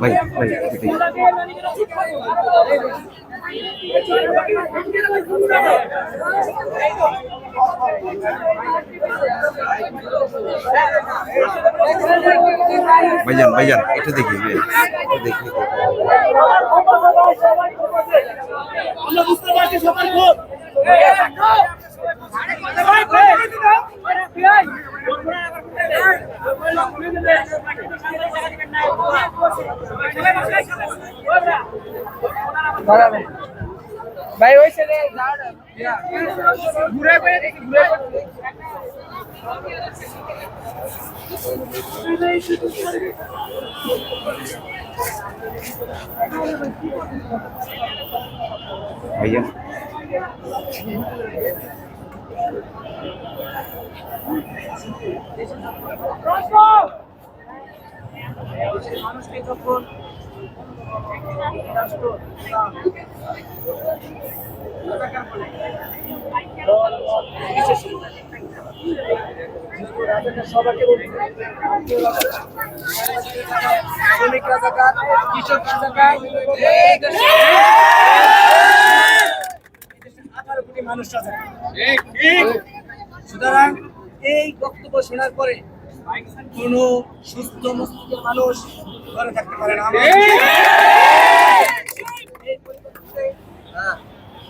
ভাই ভাই ভাই ভাইজান ভাইজান, এটা দেখি দেখি আমরা বুঝতে পারছি সবার ভোট ভাই ওই ছেলে ঘুরে ঘুরে। ভাইজান মানুষকে যখন রাষ্ট্র সবাইকে শ্রমিক রাজাকার কৃষক রাজাকার আঠারো কোটি মানুষ রাজাকার সুতরাং এই বক্তব্য শোনার পরে কোন সুস্থ মস্তিষ্কের মানুষ ঘরে থাকতে পারে না। এই!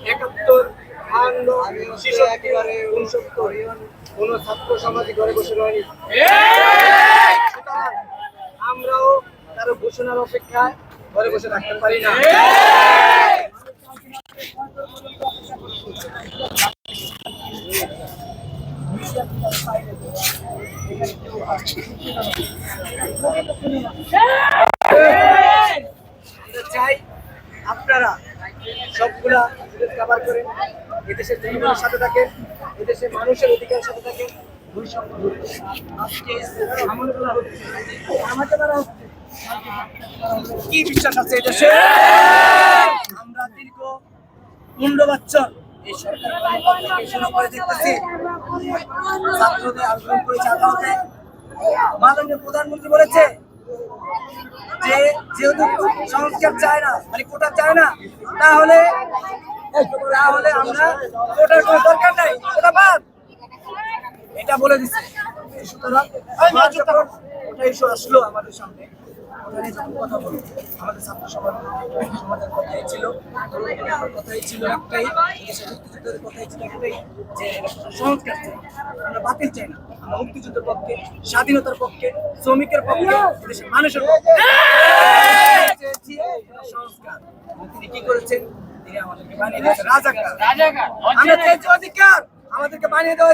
একাত্তর বাহান্ন শিশু একেবারে উনসত্তর কোন ছাত্র সমাজে ঘরে বসে রয়নি। আমরাও কারও ঘোষণার অপেক্ষায় ঘরে বসে থাকতে পারি না। চাই আপনারা সবগুলা কাবার করেন এদেশের জনগণের সাথে থাকেন। এদেশের মানুষের অধিকারের সাথে কি বিশ্বাস আছে এদেশে? আমরা দীর্ঘ পনেরো বছর এই সরকার দেখতেছি। ছাত্রদের আন্দোলন করেছে আদালতে মাননীয় প্রধানমন্ত্রী বলেছে যে যেহেতু সংস্কার চায় না মানে কোটা চায় না, তাহলে তাহলে আমরা কোটার কোনো দরকার নাই। কোটা বাদ। এটা বলে দিচ্ছে। সুতরাং ওটা ইস্যু আসলো আমাদের সামনে ওখানে যখন কথা বলব আমাদের ছাত্র সমাজ সমাজের কথাই ছিল আমার কথাই ছিল একটাই মুক্তিযুদ্ধের কথাই ছিল একটাই যে সংস্কার চাই। আমরা বাতিল চাই না। আমরা মুক্তিযুদ্ধের পক্ষে স্বাধীনতার পক্ষে শ্রমিকের পক্ষে দেশের মানুষের পক্ষে। সংস্কার। তিনি কি করেছেন? তিনি আমাদেরকে বানিয়ে দিয়েছেন রাজাকার আমরা চেয়েছি অধিকার আমাদেরকে বানিয়ে দেওয়া